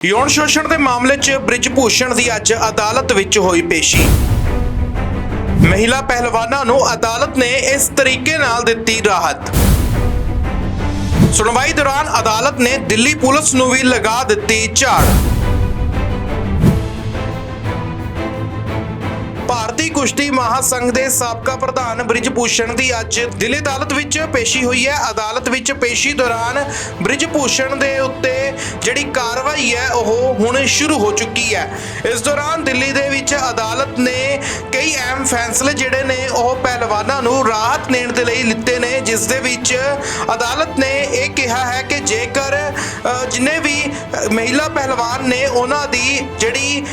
ਯੌਨ ਸ਼ੋਸ਼ਣ ਦੇ ਮਾਮਲੇ 'ਚ ਬ੍ਰਿਜ ਭੂਸ਼ਣ ਦੀ ਅੱਜ ਅਦਾਲਤ ਵਿੱਚ ਹੋਈ ਪੇਸ਼ੀ। ਮਹਿਲਾ ਪਹਿਲਵਾਨਾਂ ਨੂੰ ਅਦਾਲਤ ਨੇ ਇਸ ਤਰੀਕੇ ਨਾਲ ਦਿੱਤੀ ਰਾਹਤ। ਸੁਣਵਾਈ ਦੌਰਾਨ ਅਦਾਲਤ ਨੇ ਦਿੱਲੀ ਪੁਲਿਸ ਨੂੰ ਵੀ ਲਗਾ ਦਿੱਤੀ ਝਾੜ। ਕੁਸ਼ਤੀ ਮਹਾਸੰਘ ਦੇ ਸਾਬਕਾ ਪ੍ਰਧਾਨ ਬ੍ਰਿਜ ਭੂਸ਼ਣ ਦੀ ਅੱਜ ਦਿੱਲੀ ਅਦਾਲਤ ਵਿੱਚ ਪੇਸ਼ੀ ਹੋਈ ਹੈ। ਅਦਾਲਤ ਵਿੱਚ ਪੇਸ਼ੀ ਦੌਰਾਨ ਬ੍ਰਿਜ ਭੂਸ਼ਣ ਦੇ ਉੱਤੇ ਜਿਹੜੀ ਕਾਰਵਾਈ ਹੈ, ਉਹ ਹੁਣ ਸ਼ੁਰੂ ਹੋ ਚੁੱਕੀ ਹੈ। ਇਸ ਦੌਰਾਨ ਦਿੱਲੀ ਦੇ ਵਿੱਚ ਅਦਾਲਤ ਨੇ ਕਈ ਅਹਿਮ ਫੈਸਲੇ ਜਿਹੜੇ ਨੇ, ਉਹ ਪਹਿਲਵਾਨਾਂ ਨੂੰ ਰਾਹਤ ਦੇਣ ਦੇ ਲਈ ਲਿੱਤੇ ਨੇ, ਜਿਸ ਦੇ ਵਿੱਚ ਅਦਾਲਤ ਨੇ ਜੇਕਰ ਅ, ਜਿੰਨੇ ਵੀ ਮਹਿਲਾ ਪਹਿਲਵਾਨ ਨੇ ਉਹਨਾਂ ਦੀ ਜਿਹੜੀ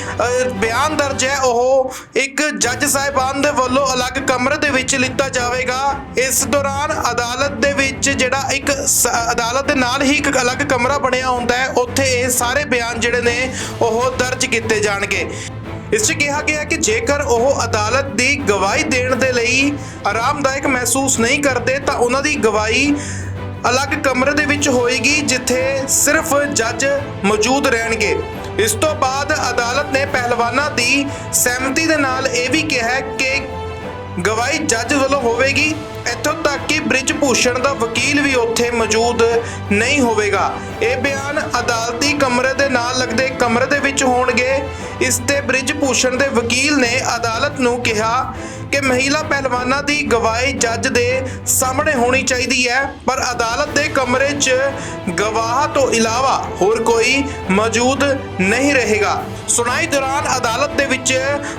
ਬਿਆਨ ਦਰਜ ਹੈ ਉਹ ਇੱਕ ਜੱਜ ਸਾਹਿਬਾਨ ਦੇ ਵੱਲੋਂ ਅਲੱਗ ਕਮਰੇ ਦੇ ਵਿੱਚ ਲਿੱਤਾ ਜਾਵੇਗਾ। ਇਸ ਦੌਰਾਨ ਅਦਾਲਤ ਦੇ ਵਿੱਚ ਜਿਹੜਾ ਇੱਕ ਅਦਾਲਤ ਦੇ ਨਾਲ ਹੀ ਇੱਕ ਅਲੱਗ ਕਮਰਾ ਬਣਿਆ ਹੁੰਦਾ ਹੈ। ਉੱਥੇ ਇਹ ਸਾਰੇ ਬਿਆਨ ਜਿਹੜੇ ਨੇ ਉਹ ਦਰਜ ਕੀਤੇ ਜਾਣਗੇ। ਇਸ 'ਚ ਕਿਹਾ ਗਿਆ ਕਿ ਜੇਕਰ ਉਹ ਅਦਾਲਤ ਦੀ ਗਵਾਹੀ ਦੇਣ ਦੇ ਲਈ ਆਰਾਮਦਾਇਕ ਮਹਿਸੂਸ ਨਹੀਂ ਕਰਦੇ ਤਾਂ ਉਹਨਾਂ ਦੀ ਗਵਾਹੀ ਅਲੱਗ ਕਮਰੇ ਦੇ ਵਿੱਚ ਹੋਏਗੀ, ਜਿੱਥੇ ਸਿਰਫ ਜੱਜ ਮੌਜੂਦ ਰਹਿਣਗੇ। ਇਸ ਤੋਂ ਬਾਅਦ ਅਦਾਲਤ ਨੇ ਪਹਿਲਵਾਨਾਂ ਦੀ ਸਹਿਮਤੀ ਦੇ ਨਾਲ ਇਹ ਵੀ ਕਿਹਾ ਕਿ ਗਵਾਹੀ ਜੱਜ ਵੱਲੋਂ ਹੋਵੇਗੀ। ਇੱਥੋਂ ਤੱਕ ਕਿ ਬ੍ਰਿਜ ਭੂਸ਼ਣ ਦਾ ਵਕੀਲ ਵੀ ਉੱਥੇ ਮੌਜੂਦ ਨਹੀਂ ਹੋਵੇਗਾ। ਇਹ ਬਿਆਨ ਅਦਾਲਤੀ ਕਮਰੇ ਦੇ ਨਾਲ ਲੱਗਦੇ ਕਮਰੇ ਦੇ ਵਿੱਚ ਹੋਣਗੇ। ਇਸ ਤੇ ਬ੍ਰਿਜ ਭੂਸ਼ਣ ਦੇ ਵਕੀਲ ਨੇ ਅਦਾਲਤ ਨੂੰ ਕਿਹਾ ਕਿ ਮਹਿਲਾ ਪਹਿਲਵਾਨਾਂ ਦੀ ਗਵਾਹੀ ਜੱਜ ਦੇ ਸਾਹਮਣੇ ਹੋਣੀ ਚਾਹੀਦੀ ਹੈ, ਪਰ ਅਦਾਲਤ ਦੇ ਕਮਰੇ 'ਚ ਗਵਾਹ ਤੋਂ ਇਲਾਵਾ ਹੋਰ ਕੋਈ ਮੌਜੂਦ ਨਹੀਂ ਰਹੇਗਾ। ਸੁਣਾਈ ਦੌਰਾਨ ਅਦਾਲਤ ਦੇ ਵਿੱਚ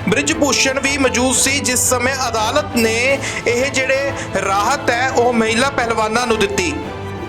ਬ੍ਰਿਜ ਭੂਸ਼ਣ ਵੀ ਮੌਜੂਦ ਸੀ, ਜਿਸ ਸਮੇਂ ਅਦਾਲਤ ਨੇ ਇਹ ਜਿਹੜੇ ਰਾਹਤ ਹੈ, ਉਹ ਮਹਿਲਾ ਪਹਿਲਵਾਨਾਂ ਨੂੰ ਦਿੱਤੀ।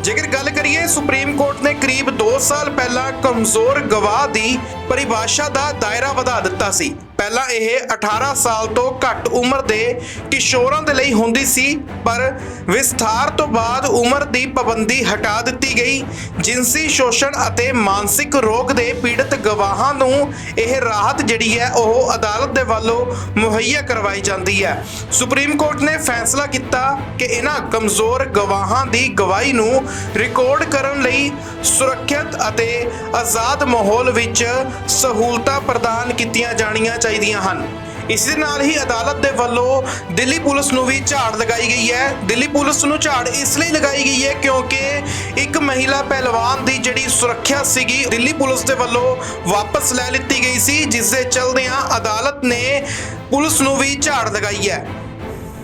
ਜੇਕਰ ਗੱਲ ਕਰੀਏ, ਸੁਪਰੀਮ ਕੋਰਟ ਨੇ ਕਰੀਬ 2 ਸਾਲ ਪਹਿਲਾਂ ਕਮਜ਼ੋਰ ਗਵਾਹ ਦੀ ਪਰਿਭਾਸ਼ਾ ਦਾ ਦਾਇਰਾ ਵਧਾ ਦਿੱਤਾ ਸੀ। ਪਹਿਲਾਂ ਇਹ 18 ਸਾਲ ਤੋਂ ਘੱਟ ਉਮਰ ਦੇ ਕਿਸ਼ੋਰਾਂ ਦੇ ਲਈ ਹੁੰਦੀ ਸੀ, ਪਰ ਵਿਸਥਾਰ ਤੋਂ ਬਾਅਦ ਉਮਰ ਦੀ ਪਾਬੰਦੀ ਹਟਾ ਦਿੱਤੀ ਗਈ। ਜਿਨਸੀ ਸ਼ੋਸ਼ਣ ਅਤੇ ਮਾਨਸਿਕ ਰੋਗ ਦੇ ਪੀੜਤ ਗਵਾਹਾਂ ਨੂੰ ਇਹ ਰਾਹਤ ਜਿਹੜੀ ਹੈ ਉਹ ਅਦਾਲਤ ਦੇ ਵੱਲੋਂ ਮੁਹੱਈਆ ਕਰਵਾਈ ਜਾਂਦੀ ਹੈ। ਸੁਪਰੀਮ ਕੋਰਟ ਨੇ ਫੈਸਲਾ ਕੀਤਾ ਕਿ ਇਹਨਾਂ ਕਮਜ਼ੋਰ ਗਵਾਹਾਂ ਦੀ ਗਵਾਹੀ ਨੂੰ ਰਿਕਾਰਡ ਕਰਨ ਲਈ ਸੁਰੱਖਿਅਤ ਅਤੇ ਆਜ਼ਾਦ ਮਾਹੌਲ ਵਿੱਚ ਸਹੂਲਤਾਂ ਪ੍ਰਦਾਨ ਕੀਤੀਆਂ ਜਾਣੀਆਂ ਚਾਹੀਦੀਆਂ ਹਨ। ਇਸ ਦੇ ਨਾਲ ਹੀ ਅਦਾਲਤ ਦੇ ਵੱਲੋਂ ਦਿੱਲੀ ਪੁਲਿਸ ਨੂੰ ਵੀ ਝਾੜ ਲਗਾਈ ਗਈ ਹੈ। ਦਿੱਲੀ ਪੁਲਿਸ ਨੂੰ ਝਾੜ ਇਸ ਲਈ ਲਗਾਈ ਗਈ ਹੈ ਕਿਉਂਕਿ ਇੱਕ ਮਹਿਲਾ ਪਹਿਲਵਾਨ ਦੀ ਜਿਹੜੀ ਸੁਰੱਖਿਆ ਸੀਗੀ, ਦਿੱਲੀ ਪੁਲਿਸ ਦੇ ਵੱਲੋਂ ਵਾਪਸ ਲੈ ਲਿੱਤੀ ਗਈ ਸੀ, ਜਿਸ ਦੇ ਚਲਦਿਆਂ ਅਦਾਲਤ ਨੇ ਪੁਲਿਸ ਨੂੰ ਵੀ ਝਾੜ ਲਗਾਈ ਹੈ।